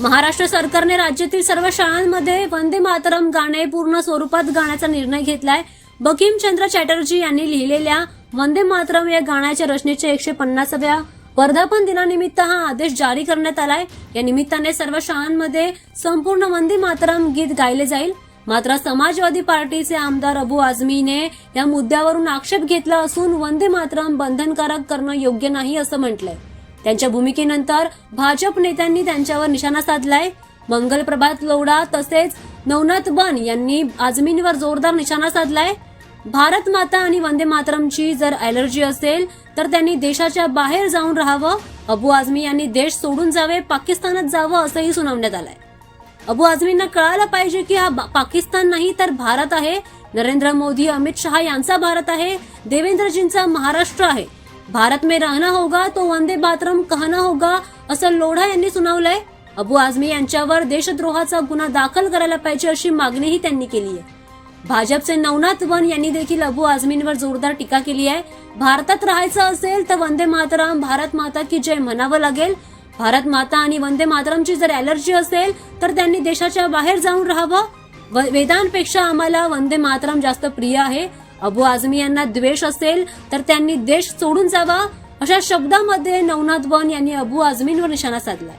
महाराष्ट्र सरकारने राज्यातील सर्व शाळांमध्ये वंदे मातरम गाणे पूर्ण स्वरूपात गाण्याचा निर्णय घेतलाय. बकिमचंद्र चॅटर्जी यांनी लिहिलेल्या वंदे मातरम या गाण्याच्या रचनेच्या एकशे पन्नासाव्या वर्धापन दिनानिमित्त हा आदेश जारी करण्यात आलाय. या निमित्ताने सर्व शाळांमध्ये संपूर्ण वंदे मातरम गीत गायले जाईल. मात्र समाजवादी पार्टीचे आमदार अबू आझमीने या मुद्द्यावरून आक्षेप घेतला असून वंदे मातरम बंधनकारक करणं योग्य नाही असं म्हटलंय. त्यांच्या भूमिकेनंतर भाजप नेत्यांनी त्यांच्यावर निशाणा साधलाय. मंगल प्रभात लोढा तसेच नवनाथ बन यांनी आझमींवर जोरदार निशाणा साधलाय. भारत माता आणि वंदे मातरमची जर अलर्जी असेल तर त्यांनी देशाच्या बाहेर जाऊन राहावं. अबू आझमी यांनी देश सोडून जावे पाकिस्तानात जावं असंही सुनावण्यात आलंय. अबू आझमींना कळायला पाहिजे की हा पाकिस्तान नाही तर भारत आहे. नरेंद्र मोदी अमित शहा यांचा भारत आहे. देवेंद्रजींचा महाराष्ट्र आहे. भारत में राहना होगा तो वंदे मातरम कहना होगा असं लोढा यांनी सुनावलंय. अबू आझमी यांच्यावर देशद्रोहाचा गुन्हा दाखल करायला पाहिजे अशी मागणीही त्यांनी केली आहे. भाजपचे नवनाथ वन यांनी देखील अबू आझमींवर जोरदार टीका केली आहे. भारतात राहायचं असेल तर वंदे मातरम भारत माता की जय म्हणावं लागेल. भारत माता आणि वंदे मातरमची जर अलर्जी असेल तर त्यांनी देशाच्या बाहेर जाऊन राहावं. व- वेदांपेक्षा आम्हाला वंदे मातरम जास्त प्रिय आहे. अबू आझमी यांना द्वेष असेल तर त्यांनी देश सोडून जावा अशा शब्दामध्ये नवनाथ वन यांनी अबू आझमींवर निशाणा साधलाय.